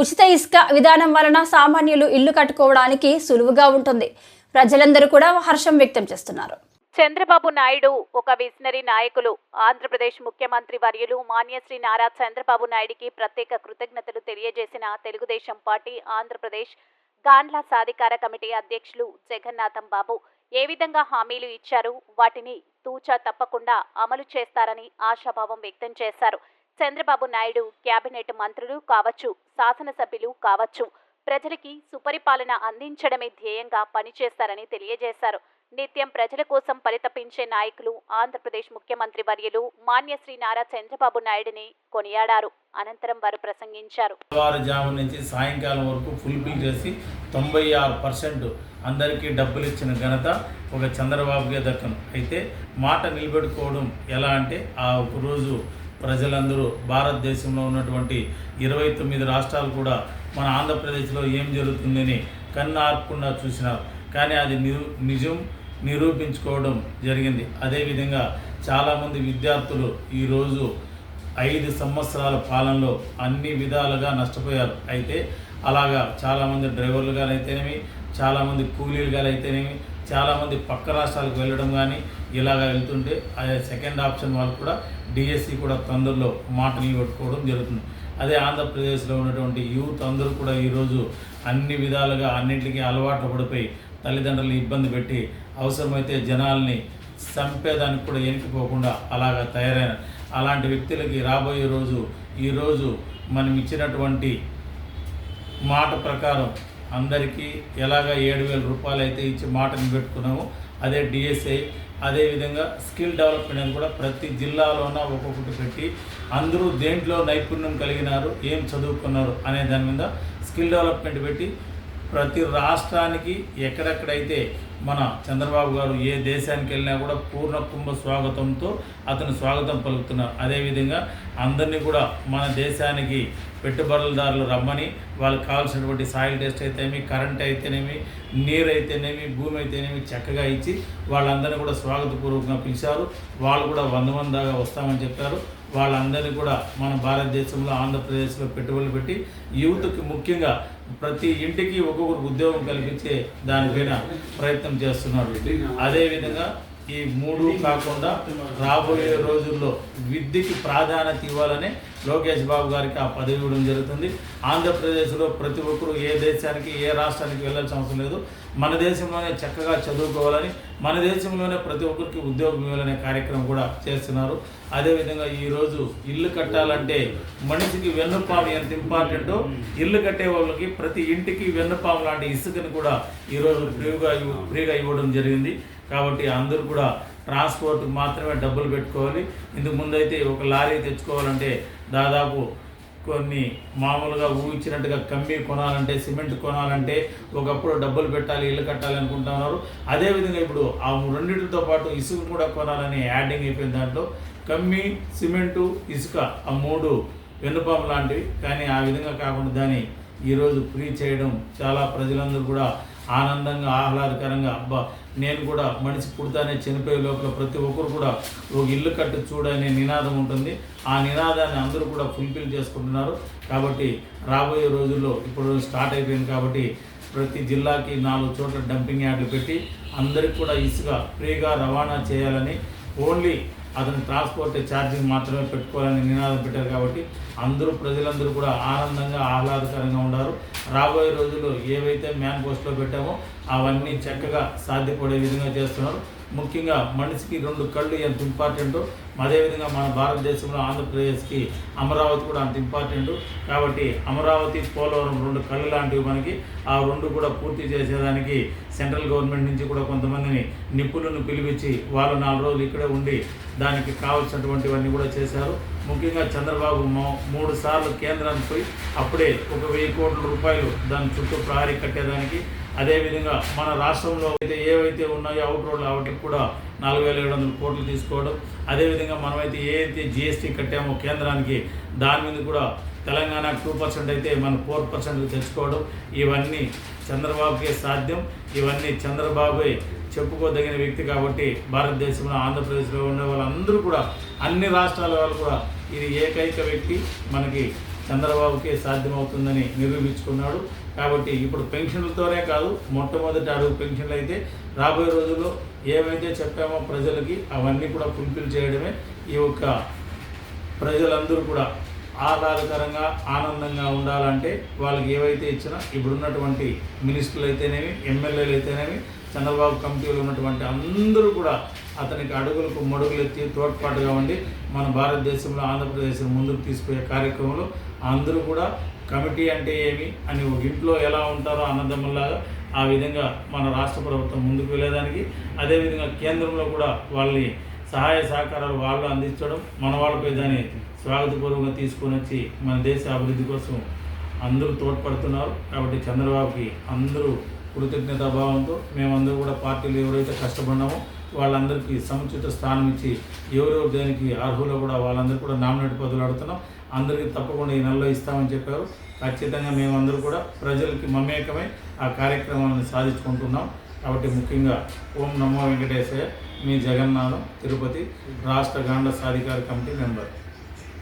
ఉచిత ఇసుక విధానం వలన సామాన్యులు ఇల్లు కట్టుకోవడానికి సులువుగా ఉంటుంది. ప్రజలందరూ కూడా హర్షం వ్యక్తం చేస్తున్నారు. చంద్రబాబు నాయుడు ఒక విజనరీ నాయకులు ఆంధ్రప్రదేశ్ ముఖ్యమంత్రి వర్యులు మాన్యశ్రీ నారా చంద్రబాబు నాయుడికి ప్రత్యేక కృతజ్ఞతలు తెలియజేసిన తెలుగుదేశం పార్టీ ఆంధ్రప్రదేశ్ గాండ్ల సాధికార కమిటీ అధ్యక్షులు జగన్నాథం బాబు ఏ విధంగా హామీలు ఇచ్చారు? వాటిని తూచా తప్పకుండా అమలు చేస్తారని ఆశాభావం వ్యక్తం చేశారు. చంద్రబాబు నాయుడు కేబినెట్ మంత్రులు కావచ్చు శాసనసభ్యులు కావచ్చు ప్రజలకి సుపరిపాలన అందించడమే ధ్యేయంగా పనిచేస్తారని తెలియజేశారు. నిత్యం ప్రజల కోసం పరితపించే నాయకులు ఆంధ్రప్రదేశ్ ముఖ్యమంత్రి వర్యులు మాన్యశ్రీ నారా చంద్రబాబు నాయుడిని కొనియాడారు. అనంతరం వారు ప్రసంగించారు. తెల్లవారుజాము నుంచి సాయంకాలం వరకు ఫుల్ఫిల్ చేసి తొంభై ఆరు పర్సెంట్ అందరికీ డబ్బులు ఇచ్చిన ఘనత ఒక చంద్రబాబుకే దక్కను. అయితే మాట నిలబెట్టుకోవడం ఎలా అంటే ఆ రోజు ప్రజలందరూ భారతదేశంలో ఉన్నటువంటి ఇరవై తొమ్మిది రాష్ట్రాలు కూడా మన ఆంధ్రప్రదేశ్లో ఏం జరుగుతుందని కన్ను ఆర్పకుండా చూసినారు. కానీ అది నిరు నిజం నిరూపించుకోవడం జరిగింది. అదేవిధంగా చాలామంది విద్యార్థులు ఈరోజు ఐదు సంవత్సరాల పాలనలో అన్ని విధాలుగా నష్టపోయారు. అయితే అలాగా చాలామంది డ్రైవర్లుగానైతేనేమి చాలామంది కూలీలుగానైతేనేమి చాలామంది పక్క రాష్ట్రాలకు వెళ్ళడం కానీ ఇలాగ వెళ్తుంటే అదే సెకండ్ ఆప్షన్ వాళ్ళు కూడా డిఎస్సి కూడా తొందరలో మాటలు నిలబెట్టుకోవడం జరుగుతుంది. అదే ఆంధ్రప్రదేశ్లో ఉన్నటువంటి యూత్ అందరూ కూడా ఈరోజు అన్ని విధాలుగా అన్నింటికి అలవాటు పడిపోయి తల్లిదండ్రులు ఇబ్బంది పెట్టి అవసరమైతే జనాల్ని చంపేదానికి కూడా ఎనికిపోకుండా అలాగా తయారైన అలాంటి వ్యక్తులకి రాబోయే రోజు ఈరోజు మనం ఇచ్చినటువంటి మాట ప్రకారం అందరికీ ఎలాగ ఏడు వేల రూపాయలు అయితే ఇచ్చి మాట నిలబెట్టుకున్నామో అదే డిఎస్ఐ అదేవిధంగా స్కిల్ డెవలప్మెంట్ అని కూడా ప్రతి జిల్లాలోన ఒక్కొక్కటి పెట్టి అందరూ దేంట్లో నైపుణ్యం కలిగినారు ఏం చదువుకున్నారు అనే దాని మీద స్కిల్ డెవలప్మెంట్ పెట్టి ప్రతి రాష్ట్రానికి ఎక్కడెక్కడైతే మన చంద్రబాబు గారు ఏ దేశానికి వెళ్ళినా కూడా పూర్ణ కుంభ స్వాగతంతో అతను స్వాగతం పలుకుతున్నారు. అదేవిధంగా అందరినీ కూడా మన దేశానికి పెట్టుబడులదారులు రమ్మని వాళ్ళకి కావాల్సినటువంటి సాయిల్ టెస్ట్ అయితేనేమి కరెంట్ అయితేనేమి నీరు అయితేనేమి భూమి అయితేనేమి చక్కగా ఇచ్చి వాళ్ళందరినీ కూడా స్వాగతపూర్వకంగా పిలిచారు. వాళ్ళు కూడా వంద మంది దాకా వస్తామని చెప్పారు. వాళ్ళందరినీ కూడా మన భారతదేశంలో ఆంధ్రప్రదేశ్లో పెట్టుబడులు పెట్టి యూత్కి ముఖ్యంగా ప్రతి ఇంటికి ఒక్కొక్కరికి ఉద్యోగం కల్పించే దానిపైన ప్రయత్నం చేస్తున్నారు అదేవిధంగా ఈ మూడు కాకుండా రాబోయే రోజుల్లో విద్యకి ప్రాధాన్యత ఇవ్వాలని లోకేష్ బాబు గారికి ఆ పదవి ఇవ్వడం జరుగుతుంది. ఆంధ్రప్రదేశ్లో ప్రతి ఒక్కరూ ఏ దేశానికి ఏ రాష్ట్రానికి వెళ్ళాల్సిన అవసరం లేదు. మన దేశంలోనే చక్కగా చదువుకోవాలని మన దేశంలోనే ప్రతి ఒక్కరికి ఉద్యోగం ఇవ్వాలనే కార్యక్రమం కూడా చేస్తున్నారు. అదేవిధంగా ఈరోజు ఇల్లు కట్టాలంటే మనిషికి వెన్నుపాము ఎంత ఇంపార్టెంటో ఇల్లు కట్టే వాళ్ళకి ప్రతి ఇంటికి వెన్నుపాము లాంటి ఇసుకని కూడా ఈరోజు ఫ్రీగా ఇవ్వ- ఫ్రీగా ఇవ్వడం జరిగింది. కాబట్టి అందరూ కూడా ట్రాన్స్పోర్ట్ మాత్రమే డబ్బులు పెట్టుకోవాలి ఇందుకు ముందైతే ఒక లారీ తెచ్చుకోవాలంటే దాదాపు కొన్ని మామూలుగా ఊహించినట్టుగా కమ్మి కొనాలంటే సిమెంట్ కొనాలంటే ఒకప్పుడు డబ్బులు పెట్టాలి ఇల్లు కట్టాలి అనుకుంటున్నారు. అదేవిధంగా ఇప్పుడు ఆ రెండింటితో పాటు ఇసుక కూడా కొనాలని యాడింగ్ అయిపోయిన దాంట్లో. కమ్మి సిమెంటు ఇసుక ఆ మూడు వెన్నుపాము లాంటివి. కానీ ఆ విధంగా కాకుండా దాన్ని ఈరోజు ఫ్రీ చేయడం చాలా ప్రజలందరూ కూడా ఆనందంగా ఆహ్లాదకరంగా అబ్బా నేను కూడా మనిషి పుడతానే చనిపోయే లోపల ప్రతి ఒక్కరు కూడా ఒక ఇల్లు కట్టు చూడనే నినాదం ఉంటుంది. ఆ నినాదాన్ని అందరూ కూడా ఫుల్ఫిల్ చేసుకుంటున్నారు. కాబట్టి రాబోయే రోజుల్లో ఇప్పుడు స్టార్ట్ అయిపోయింది కాబట్టి ప్రతి జిల్లాకి నాలుగు చోట్ల డంపింగ్ యార్డులు పెట్టి అందరికి కూడా ఇసుక ఫ్రీగా రవాణా చేయాలని ఓన్లీ అతని ట్రాన్స్పోర్ట్ ఛార్జింగ్ మాత్రమే పెట్టుకోవాలని నినాదం పెట్టారు కాబట్టి అందరూ ప్రజలందరూ కూడా ఆనందంగా ఆహ్లాదకరంగా ఉన్నారు. రాబోయే రోజుల్లో ఏవైతే మ్యాన్ పోస్ట్లో పెట్టామో అవన్నీ చక్కగా సాధ్యపడే విధంగా చేస్తున్నారు. ముఖ్యంగా మనిషికి రెండు కళ్ళు ఎంత ఇంపార్టెంటో అదేవిధంగా మన భారతదేశంలో ఆంధ్రప్రదేశ్కి అమరావతి కూడా అంత ఇంపార్టెంట్. కాబట్టి అమరావతి పోలవరం రెండు కళ్ళు లాంటివి మనకి ఆ రెండు కూడా పూర్తి చేసేదానికి సెంట్రల్ గవర్నమెంట్ నుంచి కూడా కొంతమందిని నిపుణులను పిలిపించి వాళ్ళు నాలుగు రోజులు ఇక్కడే ఉండి దానికి కావాల్సినటువంటివన్నీ కూడా చేశారు. ముఖ్యంగా చంద్రబాబు మూడు సార్లు కేంద్రానికి పోయి అప్పుడే ఒక వెయ్యి కోట్ల రూపాయలు దాని చుట్టూ ప్రహరీ కట్టేదానికి. అదేవిధంగా మన రాష్ట్రంలో అయితే ఏవైతే ఉన్నాయో అవుట్ రోడ్లు వాటికి కూడా నాలుగు వేల ఏడు వందల కోట్లు తీసుకోవడం. అదేవిధంగా మనమైతే ఏదైతే జిఎస్టీ కట్టామో కేంద్రానికి దాని మీద కూడా తెలంగాణ టూ పర్సెంట్ అయితే మనం ఫోర్ పర్సెంట్ తెచ్చుకోవడం. ఇవన్నీ చంద్రబాబుకే సాధ్యం. ఇవన్నీ చంద్రబాబే చెప్పుకోదగిన వ్యక్తి కాబట్టి భారతదేశంలో ఆంధ్రప్రదేశ్లో ఉండే వాళ్ళందరూ కూడా అన్ని రాష్ట్రాల వాళ్ళు కూడా ఇది ఏకైక వ్యక్తి మనకి చంద్రబాబుకే సాధ్యమవుతుందని నిరూపించుకున్నాడు. కాబట్టి ఇప్పుడు పెన్షన్లతోనే కాదు మొట్టమొదటి అడుగు పెన్షన్లు అయితే రాబోయే రోజుల్లో ఏమైతే చెప్పామో ప్రజలకి అవన్నీ కూడా ఫుల్ఫిల్ చేయడమే ఈ యొక్క ప్రజలందరూ కూడా ఆహ్లాదకరంగా ఆనందంగా ఉండాలంటే వాళ్ళకి ఏవైతే ఇచ్చినా ఇప్పుడున్నటువంటి మినిస్టర్లు అయితేనేమి ఎమ్మెల్యేలు అయితేనేమి చంద్రబాబు కమిటీలో ఉన్నటువంటి అందరూ కూడా అతనికి అడుగులకు మడుగులు ఎత్తి తోడ్పాటుగా ఉండి మన భారతదేశంలో ఆంధ్రప్రదేశ్ ముందుకు తీసుకుపోయే కార్యక్రమంలో అందరూ కూడా కమిటీ అంటే ఏమి అని ఒక ఇంట్లో ఎలా ఉంటారో అన్నదమ్ములాగా ఆ విధంగా మన రాష్ట్ర ప్రభుత్వం ముందుకు వెళ్ళేదానికి అదేవిధంగా కేంద్రంలో కూడా వాళ్ళని సహాయ సహకారాలు వాళ్ళు అందించడం మన వాళ్ళపై దాన్ని స్వాగతపూర్వకంగా తీసుకొని వచ్చి మన దేశ అభివృద్ధి కోసం అందరూ తోడ్పడుతున్నారు. కాబట్టి చంద్రబాబుకి అందరూ కృతజ్ఞతాభావంతో మేమందరూ కూడా పార్టీలు ఎవరైతే కష్టపడినామో వాళ్ళందరికీ సముచిత స్థానం ఇచ్చి ఎవరెవరు దేనికి అర్హులో కూడా వాళ్ళందరూ కూడా నామినేట్ పదవులు అడుగుతున్నాం. అందరికీ తప్పకుండా ఈ నెలలో ఇస్తామని చెప్పారు. ఖచ్చితంగా మేమందరూ కూడా ప్రజలకి మమేకమై ఆ కార్యక్రమాలను సాధించుకుంటున్నాం. కాబట్టి ముఖ్యంగా ఓం నమో వెంకటేశయ్య మీ జగన్నాథం తిరుపతి రాష్ట్ర గాండ సాధికార కమిటీ మెంబర్.